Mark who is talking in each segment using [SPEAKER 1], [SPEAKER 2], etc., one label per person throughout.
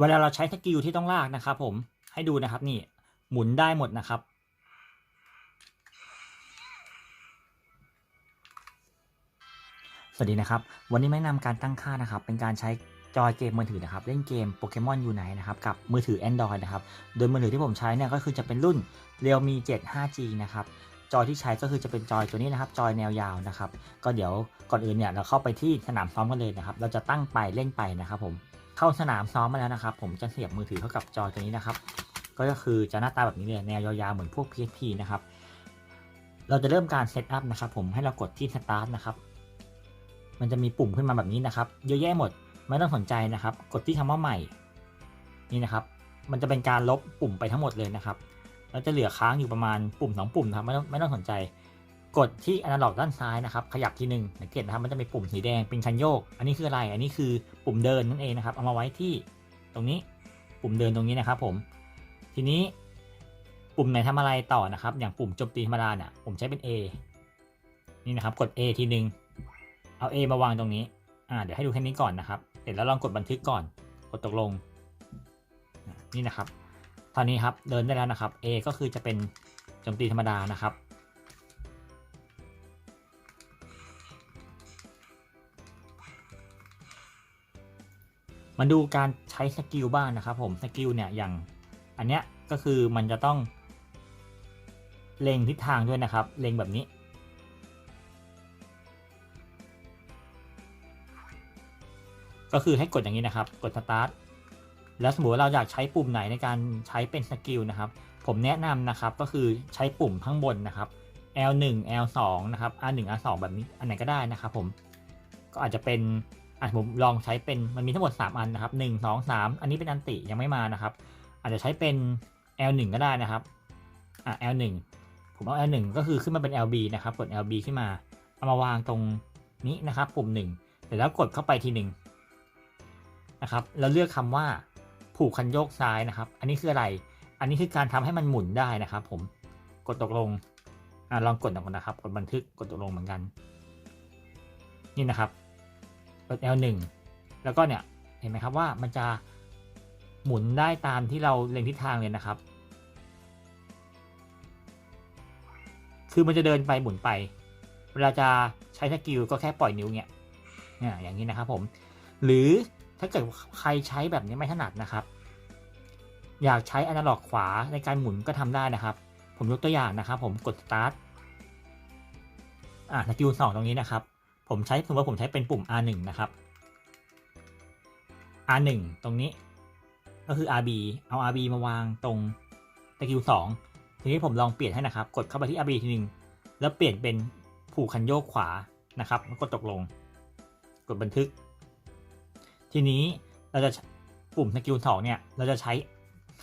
[SPEAKER 1] เวลาเราใช้สกิลที่ต้องลากนะครับ ผมให้ดูนะครับนี่หมุนได้หมดนะครับ สวัสดีนะครับ วันนี้ไม่นำการตั้งค่านะครับ เป็นการใช้จอยเกมมือถือนะครับ เล่นเกมโปเกมอนยูไนนะครับกับมือถือ Android นะครับ โดยมือถือที่ผมใช้เนี่ยก็คือจะเป็นรุ่น Realme 7 5G นะครับ จอยที่ใช้ก็คือจะเป็นจอยตัวนี้นะครับ จอยแนวยาวนะครับ ก็เดี๋ยวก่อนอื่นเนี่ยเราเข้าไปที่สนามซ้อมกันเลยนะครับ เราจะตั้งไปเล่นไปนะครับผม เข้าสนามซ้อมมาแล้วนะครับ ผมจะเสียบมือถือเข้ากับจอตัวนี้นะครับ ก็คือจะหน้าตาแบบนี้เลยแนวยาวๆเหมือนพวก PSP นะครับ เราจะเริ่มการเซตอัพนะครับ ผมให้เรากดที่ Start นะครับ มันจะมีปุ่มขึ้นมาแบบนี้นะครับ เยอะแยะหมดไม่ต้องสนใจนะครับ กดที่คำว่าใหม่ นี่นะครับ มันจะเป็นการลบปุ่มไปทั้งหมดเลยนะครับแล้วจะเหลือค้างอยู่ประมาณปุ่มสองปุ่มนะครับไม่ต้องไม่ต้องสนใจ กดที่อนาล็อกด้านซ้ายนะครับ ขยับทีหนึ่งสังเกตนะครับมันจะมีปุ่มสีแดงเป็นคันโยก อันนี้คืออะไร อันนี้คือปุ่มเดินนั่นเองนะครับ เอามาไว้ที่ตรงนี้ ปุ่มเดินตรงนี้นะครับผม ทีนี้ปุ่มไหนทำอะไรต่อนะครับ อย่างปุ่มโจมตีธรรมดาเนี่ยผมใช้เป็น A นี่นะครับ กด A ทีหนึ่งเอา A มาวางตรงนี้ อ่า เดี๋ยวให้ดูแค่นี้ก่อนนะครับ เสร็จแล้วลองกดบันทึกก่อน กดตกลง นี่นะครับ ตอนนี้ครับ เดินได้แล้วนะครับ A ก็คือจะเป็นโจมตีธรรมดานะครับ มาดูการใช้สกิลบ้างนะครับผมสกิลเนี่ยอย่างอันเนี้ยก็คือมันจะต้องเล็งทิศทางด้วยนะครับ เล็งแบบนี้ ก็คือให้กดอย่างนี้นะครับ กดสตาร์ทแล้วสมมติเราอยากใช้ปุ่มไหนในการใช้เป็นสกิลนะครับ ผมแนะนำนะครับก็คือใช้ปุ่มข้างบนนะครับ L1 L2 นะครับ R1 R2 แบบนี้อันไหนก็ได้นะครับผมก็อาจจะเป็น อะผมลองใช้เป็นมันมีทั้งหมด 3 อันนะครับ 1 2 3 อันนี้เป็นอันติยังไม่มานะครับ อาจจะใช้เป็น L1 ก็ได้นะครับอะ L1 ผมเอา L1 ก็คือขึ้นมาเป็น LB นะครับกด LB ขึ้นมา เอามาวางตรงนี้นะครับปุ่ม1เสร็จแล้วกดเข้าไปทีหนึ่งนะครับแล้วเลือกคำว่าผูกคันโยกซ้ายนะครับ อันนี้คืออะไร อันนี้คือการทำให้มันหมุนได้นะครับ ผมกดตกลงอะลองกดตรงนะครับ กดบันทึกกดตกลงเหมือนกัน นี่นะครับ กด L1 แล้วก็เนี่ยเห็นไหมครับว่ามันจะหมุนได้ตามที่เราเล็งทิศทางเลยนะครับ คือมันจะเดินไปหมุนไป เวลาจะใช้สกิลก็แค่ปล่อยนิ้วเนี่ยอย่างนี้นะครับผม หรือถ้าเกิดใครใช้แบบนี้ไม่ถนัดนะครับ อยากใช้อนาล็อกขวาในการหมุนก็ทำได้นะครับ ผมยกตัวอย่างนะครับ ผมกด start อ่าสกิลสองตรงนี้นะครับ ผมใช้สมมติผมใช้เป็นปุ่ม R1 นะครับ R1 ตรงนี้ ก็คือ RB เอา RB มาวางตรงสกิลสองทีนี้ผมลองเปลี่ยนให้นะครับ กดเข้าไปที่ RB ทีหนึ่งแล้วเปลี่ยนเป็นผูกคันโยกขวานะครับแล้วกดตกลง กดบันทึก ทีนี้เราจะปุ่มสกิลสองเนี่ยเราจะใช้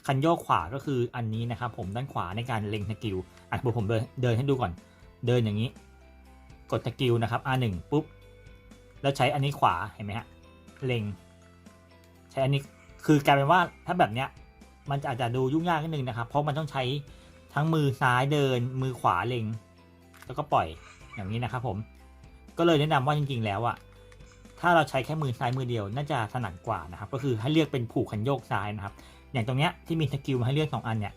[SPEAKER 1] คันโยกขวาก็คืออันนี้นะครับ ผมด้านขวาในการเล็งสกิลอะผมเดินเดินให้ดูก่อน เดินอย่างนี้ กดสกิลนะครับ R1 ปุ๊บ แล้วใช้อันนี้ขวาเห็นไหมฮะเล็ง ใช้อันนี้คือกลายเป็นว่าถ้าแบบเนี้ยมันอาจจะดูยุ่งยากนิดนึงนะครับ เพราะมันต้องใช้ทั้งมือซ้ายเดิน มือขวาเล็ง แล้วก็ปล่อยอย่างนี้นะครับ ผม ก็เลยแนะนำว่าจริง ๆ แล้วอะถ้าเราใช้แค่มือซ้ายมือเดียว น่าจะถนัดกว่านะครับ ก็คือให้เลือกเป็นผูกคันโยกซ้ายนะครับ อย่างตรงเนี้ยที่มีสกิลมาให้เลือกสองอันเนี่ย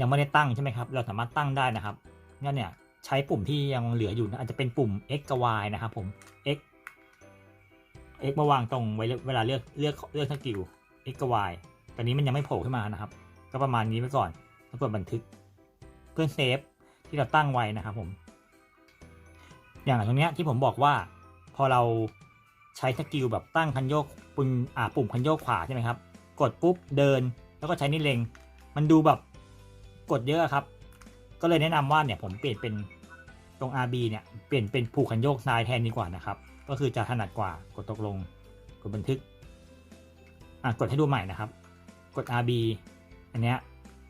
[SPEAKER 1] ยังไม่ได้ตั้งใช่ไหมครับ เราสามารถตั้งได้นะครับเนี่ยเนี่ย ใช้ปุ่มที่ยังเหลืออยู่นะอาจจะเป็นปุ่ม x กับ y นะครับผม x x มาวางตรงไว้เวลาเลือกเลือกเลือกสกิล x กับ y ตอนนี้มันยังไม่โผล่ขึ้นมานะครับ ก็ประมาณนี้ไว้ก่อนแล้วกดบันทึกเพื่อเซฟที่เราตั้งไว้นะครับผม อย่างตรงเนี้ยที่ผมบอกว่า พอเราใช้สกิลแบบตั้งคันโยกปุ่มอ่าปุ่มคันโยกขวาใช่ไหมครับ กดปุ๊บเดินแล้วก็ใช้นิ้วเล็ง มันดูแบบกดเยอะครับ ก็เลยแนะนำว่าเนี่ยผมเปลี่ยนเป็น ตรง RB เนี่ยเปลี่ยนเป็นผูกคันโยกซ้ายแทนดีกว่านะครับ ก็คือจะถนัดกว่ากดตกลง กดบันทึกอะกดให้ดูใหม่นะครับ กด RB อันเนี้ย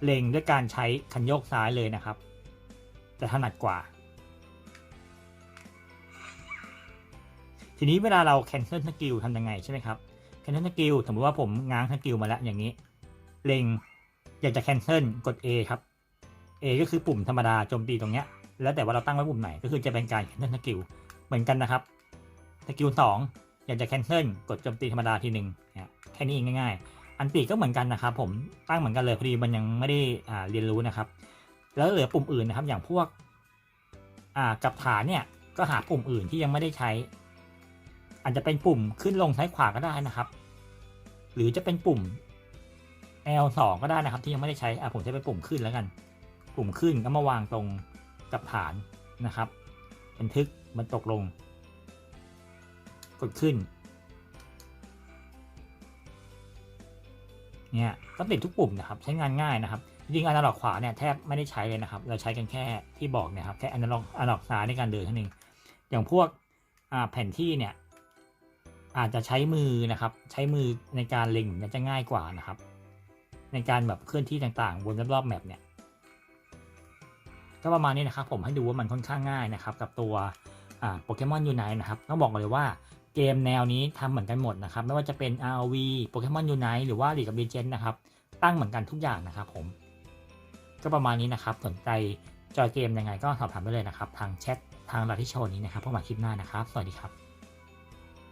[SPEAKER 1] เล็งด้วยการใช้คันโยกซ้ายเลยนะครับ จะถนัดกว่า ทีนี้เวลาเรา cancel สกิลทำยังไงใช่ไหมครับ cancel สกิลสมมติว่าผมง้างสกิลมาแล้วอย่างนี้ เล็งอยากจะ cancel กด A ครับ A ก็คือปุ่มธรรมดาโจมตีตรงเนี้ย แล้วแต่ว่าเราตั้งไว้ปุ่มไหนก็คือจะเป็นการ cancel สกิลเหมือนกันนะครับสกิลสองอยากจะ cancel กดโจมตีธรรมดาทีหนึ่งเนี่ยค่นี้เองง่าย ๆ อันติก็เหมือนกันนะครับ ผมตั้งเหมือนกันเลยพอดีมันยังไม่ได้เรียนรู้นะครับ แล้วเหลือปุ่มอื่นนะครับ อย่างพวกกับฐานเนี่ยก็หาปุ่มอื่นที่ยังไม่ได้ใช้ อาจจะเป็นปุ่มขึ้นลงซ้ายขวาก็ได้นะครับ หรือจะเป็นปุ่ม L2 ก็ได้นะครับ ที่ยังไม่ได้ใช้อะผมจะเป็นปุ่มขึ้นแล้วกัน ปุ่มขึ้นก็มาวางตรง กับฐานนะครับ บันทึกมันตกลง กดขึ้นเนี่ยก็ติดทุกปุ่มนะครับ ใช้งานง่ายนะครับจริงๆอนาล็อกขวาเนี่ยแทบไม่ได้ใช้เลยนะครับ เราใช้กันแค่ที่บอกนะครับแค่อนาล็อกอนาล็อกซ้ายในการเดินเท่านั้นอย่างพวกแผ่นที่เนี่ยอาจจะใช้มือนะครับ ใช้มือในการเล็งเนี่ยจะง่ายกว่านะครับ ในการแบบเคลื่อนที่ต่างๆ บนรอบๆแมปเนี่ย ก็ประมาณนี้นะครับผมให้ดูว่ามันค่อนข้างง่ายนะครับกับตัวโปเกมอนยูไนนะครับต้องบอกเลยว่าเกมแนวนี้ทำเหมือนกันหมดนะครับไม่ว่าจะเป็น RV โปเกมอนยูไนหรือว่า League of Legends นะครับตั้งเหมือนกันทุกอย่างนะครับผม ก็ประมาณนี้นะครับสนใจจอยเกมยังไงก็สอบถามได้เลยนะครับ ทางแชททางไลน์ที่โชว์นี้นะครับพบกันใหม่คลิปหน้านะครับ สวัสดีครับ